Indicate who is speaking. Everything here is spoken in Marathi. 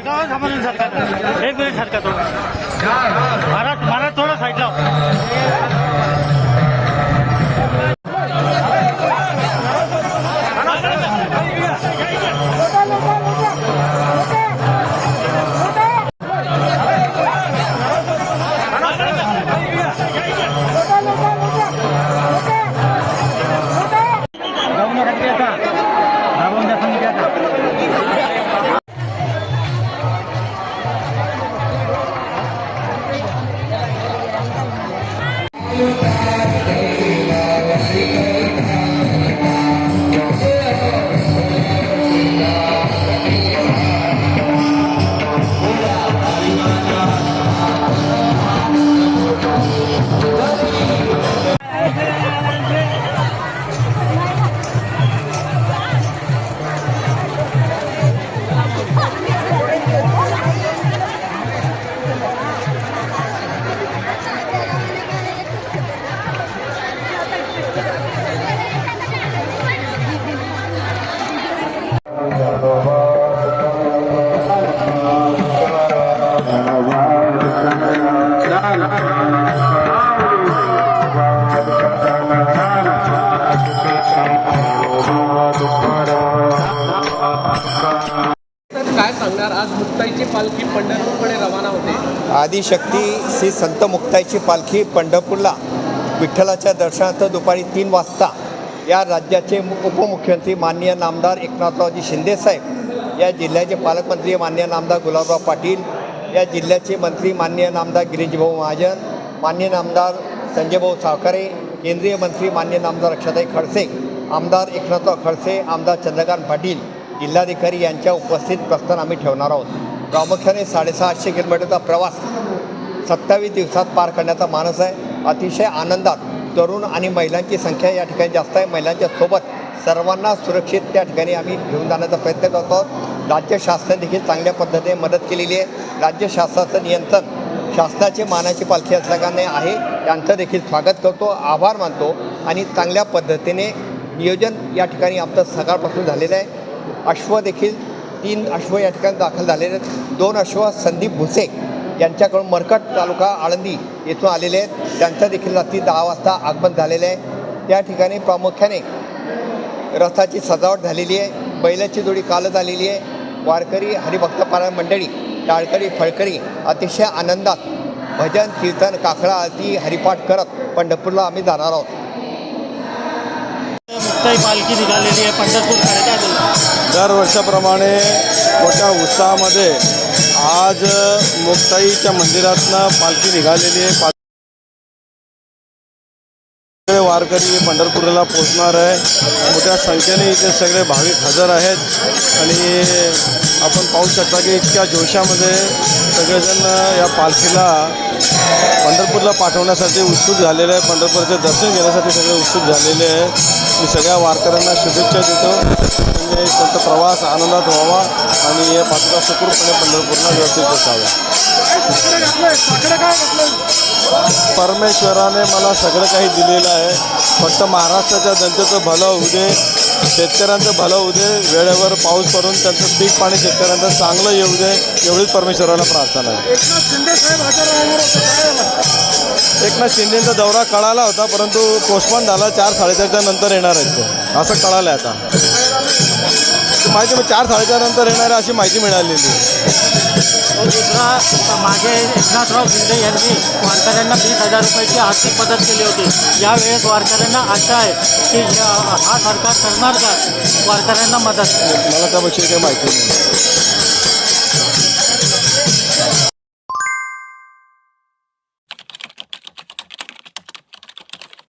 Speaker 1: एक मिनिट सरकार थोडं महाराज महाराज
Speaker 2: Yeah. काय सांगणार? आज मुक्ताईची पालखी पंढरपूरकडे रवाना होते.
Speaker 3: आदिशक्ती श्री संत मुक्ताईची पालखी पंढरपूरला विठ्ठलाच्या दर्शनार्थ दुपारी तीन वाजता. या राज्याचे उपमुख्यमंत्री माननीय नामदार एकनाथरावजी शिंदेसाहेब या जिल्ह्याचे पालकमंत्री माननीय नामदार गुलाबराव पाटील या जिल्ह्याचे मंत्री माननीय नामदार गिरीशभाऊ महाजन माननीय नामदार संजयभाऊ सावकारे केंद्रीय मंत्री माननीय नामदार अक्षताई खडसे आमदार एकनाथराव खडसे आमदार चंद्रकांत पाटील जिल्हाधिकारी यांच्या उपस्थित प्रस्थान आम्ही ठेवणार आहोत. प्रामुख्याने साडेसहाशे किलोमीटरचा प्रवास सत्तावीस दिवसात पार करण्याचा मानस आहे. अतिशय आनंदात तरुण आणि महिलांची संख्या या ठिकाणी जास्त आहे. महिलांच्या सोबत सर्वांना सुरक्षित त्या ठिकाणी आम्ही घेऊन जाण्याचा प्रयत्न करतो. आहोत राज्य शासन देखील चांगल्या पद्धतीने मदत केलेली आहे. राज्य शासनाचं नियंत्रण शासनाचे मानाची पालखी असल्याने आहे. त्यांचं देखील स्वागत करतो आभार मानतो आणि चांगल्या पद्धतीने नियोजन या ठिकाणी आमचं सकाळपासून झालेलं आहे. अश्व देखील तीन अश्व या ठिकाणी दाखल झालेले आहेत. दोन अश्व संदीप भुसे यांच्याकडून मरकट तालुका आळंदी येथून आलेले आहेत. त्यांचं देखील रात्री दहा वाजता आगमन झालेलं आहे. त्या ठिकाणी प्रामुख्याने रथाची सजावट झालेली आहे. बैलाची जोडी कालच आलेली आहे. वारकरी हरिभक्तपारायण मंडळी टाळकरी फळकरी अतिशय आनंदात भजन कीर्तन काकडा आरती हरिपाठ करत पंढरपूरला आम्ही जाणार आहोत.
Speaker 1: मुक्ताई पालखी निघालेली आहे बोलता
Speaker 4: दरवर्षाप्रमाणे मोठ्या उत्साहामध्ये आज मुक्ताईच्या मंदिरातनं पालखी निघालेली आहे. वारकरी पंढरपूरला पोचणार आहे. मोठ्या संख्येने इथे सगळे भाविक हजर आहेत. आणि आपण पाहू शकता की इतक्या जोशामध्ये सगळेजण या पालखीला पंढरपूरला पाठवण्यासाठी उत्सुक झालेले आहे पंढरपूरचे दर्शन घेण्यासाठी सगळे उत्सुक झालेले आहे मी सगळ्या वारकऱ्यांना शुभेच्छा देतो. म्हणजे आणि त्यांचा प्रवास आनंदात व्हावा आणि या पात्र सुखरूपणे पंढरपूरला व्यवस्थित असावा परमेश्वराने मला सगळं काही दिलेलं आहे. फक्त महाराष्ट्राच्या जनतेचं भलं होऊ दे शेतकऱ्यांचं भलं होऊ दे वेळेवर पाऊस पडून त्यांचं पीक पाणी शेतकऱ्यांचं चांगलं येऊ दे एवढीच परमेश्वराला प्रार्थना आहे. एकनाथ शिंदेचा दौरा कळाला होता परंतु पोस्टपोन झाला चार साडेचारच्या नंतर येणार आहेत ते. असं कळालं आहे आता. माहिती मग चार साडेचार नंतर येणार अशी माहिती मिळालेली.
Speaker 1: दुसरा मागे एकनाथराव शिंदे यांनी वारकऱ्यांना वीस हजार रुपयाची आर्थिक मदत केली होती. यावेळेस वारकऱ्यांना आशा आहे की हा सरकार करणार का? वारकऱ्यांना मदत.
Speaker 4: मला त्याविषयी काही माहिती नाही.